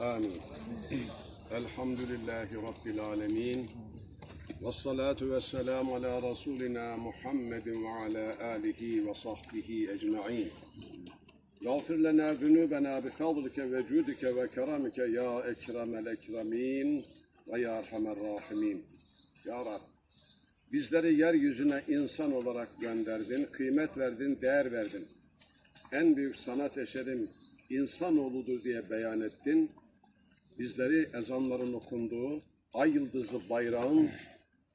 Amin. Elhamdülillahi Rabbil alemin. Ve salatu ve selamu ala Resulina Muhammedin ve ala alihi ve sahbihi ecma'in. Yağfir lena zunubena bi fadlike ve cudike ve keramike ya ekremel ekremin ve ya erhamer rahimin. Ya Rab, bizleri yeryüzüne insan olarak gönderdin, kıymet verdin, değer verdin. En büyük sanat eserim insanoğludur diye beyan ettin. Bizleri ezanların okunduğu, ay yıldızlı bayrağın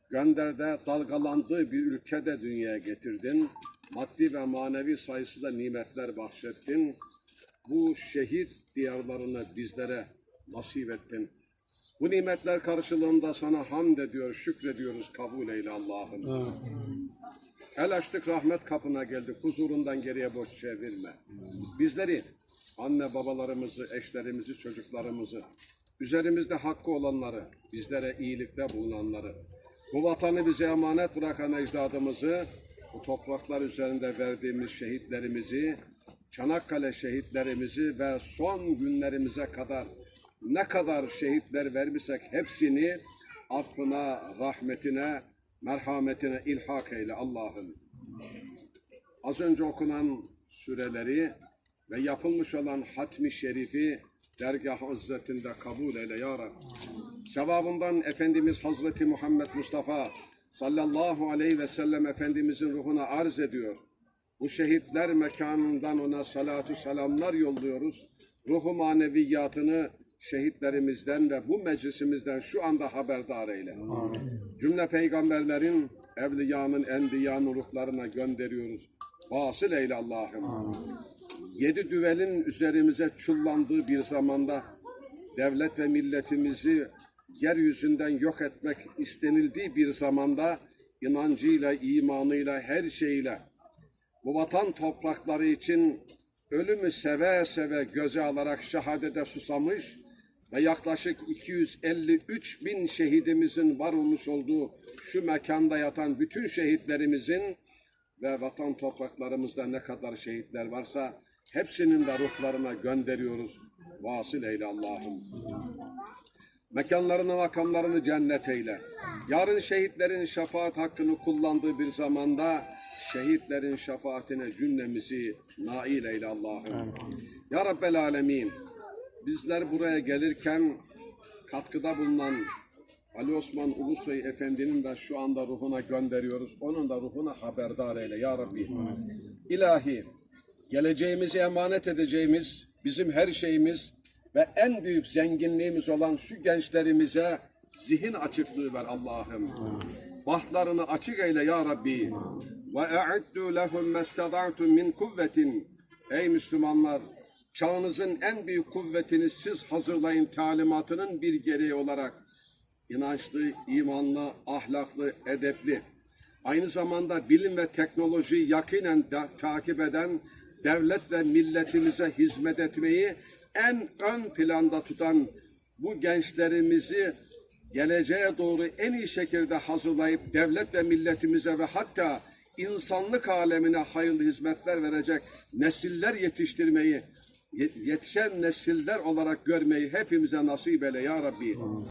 gönderde dalgalandığı bir ülkede dünyaya getirdin. Maddi ve manevi sayısıyla nimetler bahşettin. Bu şehit diyarlarını bizlere nasip ettin. Bu nimetler karşılığında sana hamd ediyor, şükrediyoruz, kabul eyle Allah'ım. El açtık rahmet kapına geldik. Huzurundan geriye boş çevirme. Bizleri, anne babalarımızı, eşlerimizi, çocuklarımızı, üzerimizde hakkı olanları, bizlere iyilikte bulunanları, bu vatanı bize emanet bırakan ecdadımızı, bu topraklar üzerinde verdiğimiz şehitlerimizi, Çanakkale şehitlerimizi ve son günlerimize kadar ne kadar şehitler vermişsek hepsini affına, rahmetine, merhametine ilhak eyle Allah'ım. Az önce okunan süreleri ve yapılmış olan hatmi şerifi dergah hazretinde kabul eyle ya Rabbi. Sevabından Efendimiz Hazreti Muhammed Mustafa sallallahu aleyhi ve sellem Efendimizin ruhuna arz ediyor. Bu şehitler mekanından ona salatu selamlar yolluyoruz. Ruhu maneviyatını şehitlerimizden ve bu meclisimizden şu anda haberdar eyle. Cümle peygamberlerin, evliyanın, enbiyanın ruhlarına gönderiyoruz. Vasıl eyle Allah'ım. Yedi düvelin üzerimize çullandığı bir zamanda devlet ve milletimizi yeryüzünden yok etmek istenildiği bir zamanda inancıyla, imanıyla, her şeyle bu vatan toprakları için ölümü seve seve göze alarak şehadete susamış ve yaklaşık 253 bin şehidimizin var olmuş olduğu şu mekanda yatan bütün şehitlerimizin ve vatan topraklarımızda ne kadar şehitler varsa hepsinin de ruhlarına gönderiyoruz. Vasıl eyle Allah'ım. Mekanlarını, makamlarını cennet eyle. Yarın şehitlerin şefaat hakkını kullandığı bir zamanda şehitlerin şefaatine cümlemizi nail eyle Allah'ım. Ya Rabbel Alemin, bizler buraya gelirken katkıda bulunan Ali Osman Ulusoy Efendi'nin de şu anda ruhuna gönderiyoruz. Onun da ruhuna haberdar eyle ya Rabbi. İlahi, geleceğimizi emanet edeceğimiz, bizim her şeyimiz ve en büyük zenginliğimiz olan şu gençlerimize zihin açıklığı ver Allah'ım. Bahtlarını açık eyle ya Rabbi. Ve e'iddu lehum mestada'tum min kuvvetin. Ey Müslümanlar, çağınızın en büyük kuvvetini siz hazırlayın talimatının bir gereği olarak. İnançlı, imanlı, ahlaklı, edepli, aynı zamanda bilim ve teknolojiyi yakinen de, takip eden, devlet ve milletimize hizmet etmeyi en ön planda tutan bu gençlerimizi geleceğe doğru en iyi şekilde hazırlayıp devlet ve milletimize ve hatta insanlık alemine hayırlı hizmetler verecek nesiller yetiştirmeyi, yetişen nesiller olarak görmeyi hepimize nasip eyle ya Rabbi.